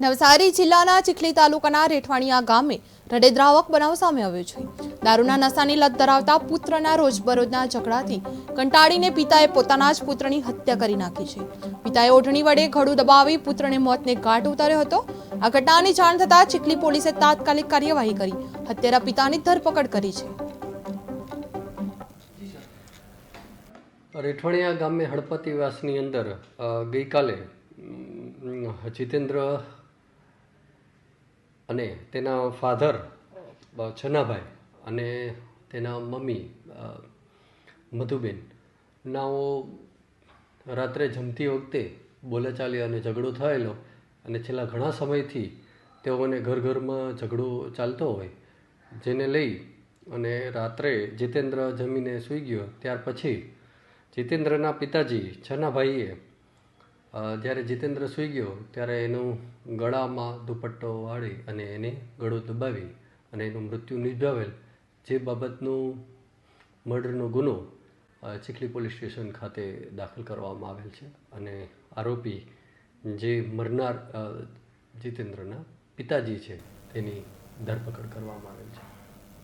નવસારી જિલ્લાના ચીખલી તાલુકાના રેઠવાણીયા ગામે રડેદ્રાવક બનાવ સામે આવ્યો છે. દારૂના નશાની લત ધરાવતા પુત્રના રોજબરોજના ઝઘડાથી કંટાળીને પિતાએ પોતાના જ પુત્રની હત્યા કરી નાખી છે. પિતાએ ઓઢણી વડે ઘડું દબાવી પુત્રને મોતને ઘાટ ઉતાર્યો હતો. આ ઘટનાની જાણ થતાં ચીખલી પોલીસે તાત્કાલિક કાર્યવાહી કરી હત્યારા પિતાની ધરપકડ કરી છે. રેઠવાણીયા ગામે હડપતિવાસની અંદર ગઈકાલે જીતેન્દ્ર અને તેના ફાધર છનાભાઈ અને તેના મમ્મી મધુબેન, નાઓ રાત્રે જમતી વખતે બોલાચાલી અને ઝઘડો થયેલો અને છેલ્લા ઘણા સમયથી તેઓને ઘર ઘરમાં ઝઘડો ચાલતો હોય, જેને લઈ અને રાત્રે જીતેન્દ્ર જમીને સૂઈ ગયો. ત્યાર પછી જીતેન્દ્રના પિતાજી છનાભાઈએ જ્યારે જીતેન્દ્ર સૂઈ ગયો, ત્યારે એનું ગળામાં દુપટ્ટો વાળી અને એને ગળું દબાવી અને એનું મૃત્યુ નિભાવેલ જે બાબતનું મર્ડરનો ગુનો ચીખલી પોલીસ સ્ટેશન ખાતે દાખલ કરવામાં આવેલ છે અને આરોપી જે મરનાર જીતેન્દ્રના પિતાજી છે, તેની ધરપકડ કરવામાં આવેલ છે.